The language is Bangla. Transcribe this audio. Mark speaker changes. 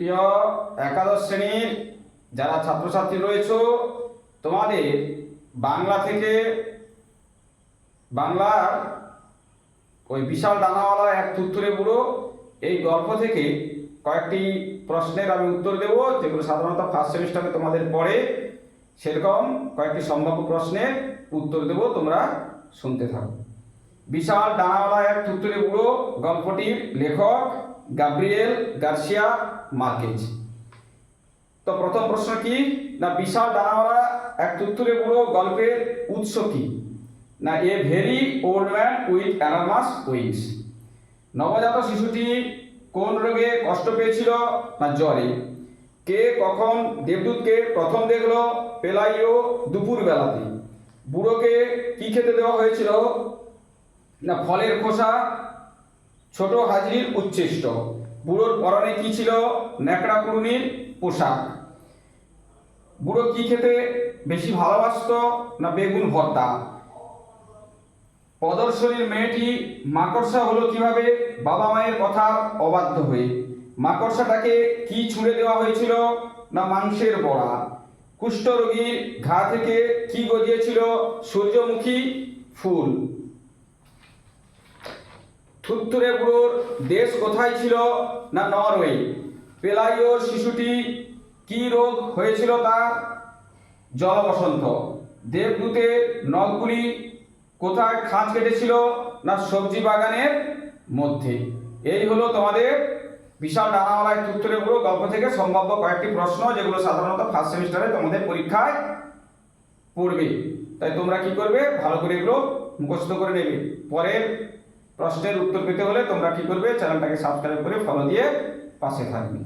Speaker 1: প্রিয় একাদশ শ্রেণির যারা ছাত্রছাত্রী রয়েছে, তোমাদের বাংলা থেকে বাংলার ওই বিশাল ডানাওয়ালা এক তুত্তুরে বুড়ো এই গল্প থেকে কয়েকটি প্রশ্নের আমি উত্তর দেব, যেগুলো সাধারণত ফার্স্ট সেমিস্টারে তোমাদের পড়ে। সেরকম কয়েকটি সম্ভাব্য প্রশ্নের উত্তর দেব, তোমরা শুনতে থাকো। বিশাল ডানাওয়ালা এক তুত্তুরে বুড়ো গল্পটির লেখক গাব্রিয়েল গার্সিয়া মার্কেজ। তো প্রথম প্রশ্ন কি? না, বিশাল ডানাওয়ালা, এক তুত্তুরে বুড়ো গল্পের উৎস কি? না, a very old man with anonymous wings. নবজাত শিশুটি কোন রোগে কষ্ট পেয়েছিল? না, জ্বরে। কে কখন দেবদূতকে প্রথম দেখল? পেলাইও দুপুর বেলাতে বুড়োকে কি খেতে দেওয়া হয়েছিল? না, ফলের খোসা ছোট হাজির উচ্ছিষ্ট। বুড়োর পরনে কি ছিল? ন্যাকড়া কুড়ুনির পোশাক। বুড়ো কি খেতে বেশি ভালোবাসতো না বেগুন ভর্তা? প্রদর্শনীর মেয়েটি মাকড়সা হলো কীভাবে? বাবা মায়ের কথা অবাধ্য হয়ে। মাকড়সাটাকে কি ছুঁড়ে দেওয়া হয়েছিল না মাংসের বড়া? কুষ্ঠরোগীর ঘা থেকে কি গজিয়েছিল সূর্যমুখী ফুল? থুত্তুরে বুড়োর দেশ কোথায় ছিল না নরওয়ে? পেলাইওর শিশুটি কি রোগ হয়েছিল তার জলবসন্ত। দেবদূতের নখগুলি কোথায় খাঁজ কেটেছিল না সবজি বাগানের মধ্যে? এই হলো তোমাদের বিশাল ডানাওয়ালা এক উত্তরে পুরো গল্প থেকে সম্ভাব্য কয়েকটি প্রশ্ন, যেগুলো সাধারণত ফার্স্ট সেমিস্টারে তোমাদের পরীক্ষায় পড়বে। তাই তোমরা কি করবে? ভালো করে এগুলো মুখস্থ করে নেবে। পরের প্রশ্নের উত্তর পেতে হলে তোমরা কি করবে? চ্যানেলটাকে সাবস্ক্রাইব করে ফলো দিয়ে পাশে থাকবে।